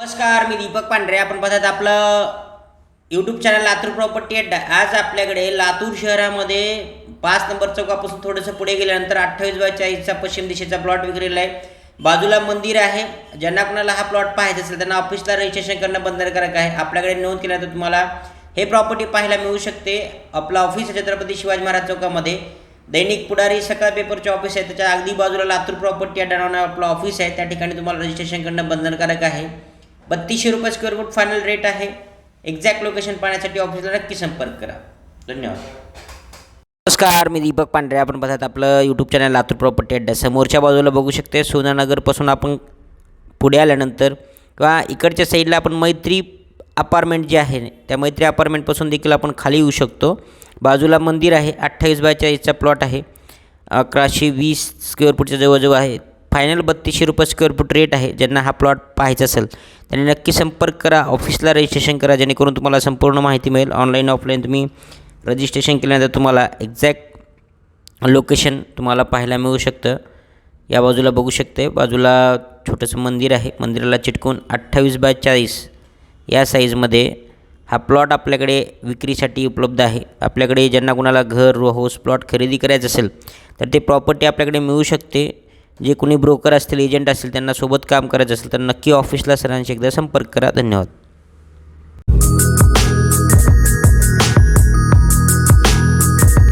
नमस्कार मी दीपक पांढरे. आपण पाहतात आपलं यूट्यूब चॅनल लातूर प्रॉपर्टी अड्डा आज आपल्याकडे लातूर शहरामध्ये पाच नंबर चौकापासून थोडंसं पुढे गेल्यानंतर अठ्ठावीस बाय चाळीसचा पश्चिम दिशेचा प्लॉट विक्रीला आहे. बाजूला मंदिर आहे. ज्यांना कोणाला हा प्लॉट पाहायचा असेल त्यांना ऑफिसला रजिस्ट्रेशन करणं बंधनकारक आहे. आपल्याकडे नोंद केल्यानंतर तुम्हाला हे प्रॉपर्टी पाहायला मिळू शकते. आपलं ऑफिस आहे छत्रपती शिवाजी महाराज चौकामध्ये. दैनिक पुढारी सकाळ पेपरचे ऑफिस आहे. त्याच्या अगदी बाजूला लातूर प्रॉपर्टी या नावानं आपलं ऑफिस आहे. त्या ठिकाणी तुम्हाला रजिस्ट्रेशन करणं बंधनकारक आहे. बत्तीसशे रुपये स्क्वेअर फूट फायनल रेट आहे. एक्झॅक्ट लोकेशन पाहण्यासाठी ऑफिसला नक्की संपर्क करा. धन्यवाद. नमस्कार मी दीपक पांढरे. आपण बघत आपलं यूट्यूब चॅनल लातूर प्रॉपर्टी अड्डा समोरच्या बाजूला बघू शकते. सोनानगरपासून आपण पुढे आल्यानंतर किंवा इकडच्या साईडला आपण मैत्री अपार्टमेंट जे आहे त्या मैत्री अपार्टमेंटपासून देखील आपण खाली येऊ शकतो. बाजूला मंदिर आहे अठ्ठावीस बाय चाळीसचा प्लॉट आहे. अकराशे वीस स्क्वेअर फूटच्या जवळजवळ आहे. फायनल बत्तीसशे रुपये स्क्वेअर फूट रेट आहे. ज्यांना हा प्लॉट पाहायचा असेल त्यांनी नक्की संपर्क करा. ऑफिसला रजिस्ट्रेशन करा जेणेकरून तुम्हाला संपूर्ण माहिती मिळेल. ऑनलाईन ऑफलाईन तुम्ही रजिस्ट्रेशन केल्यानंतर तुम्हाला एक्झॅक्ट लोकेशन तुम्हाला पाहायला मिळू शकतं. या बाजूला बघू शकते. बाजूला छोटंसं मंदिर आहे. मंदिराला चिटकून अठ्ठावीस बाय चाळीस या साईजमध्ये हा प्लॉट आपल्याकडे विक्रीसाठी उपलब्ध आहे. आपल्याकडे ज्यांना कुणाला घर व हाऊस प्लॉट खरेदी करायचं असेल तर ते प्रॉपर्टी आपल्याकडे मिळू शकते. जे कोणी ब्रोकर असतील एजंट असतील त्यांना सोबत काम करायचं असेल तर नक्की ऑफिसला सरांशी एकदा संपर्क करा. धन्यवाद.